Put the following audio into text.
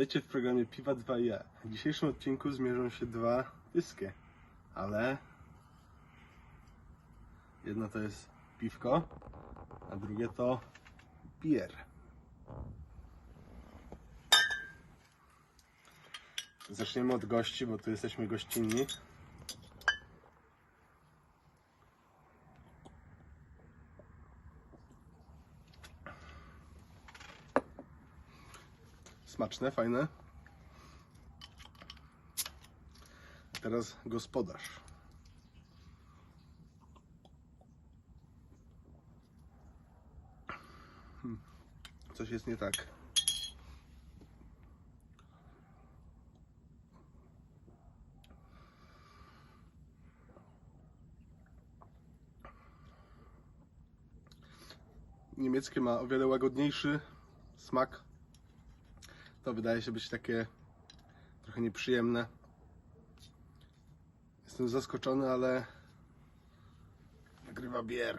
Witajcie w programie Piwa 2 i ja. W dzisiejszym odcinku zmierzą się dwa wyskie, ale jedno to jest piwko, a drugie to bier. Zaczniemy od gości, bo tu jesteśmy gościnni. Smaczne, fajne. Teraz gospodarz. Hmm, Coś jest nie tak. Niemieckie ma o wiele łagodniejszy smak. To wydaje się być takie trochę nieprzyjemne. Jestem zaskoczony, ale nagrywa bier.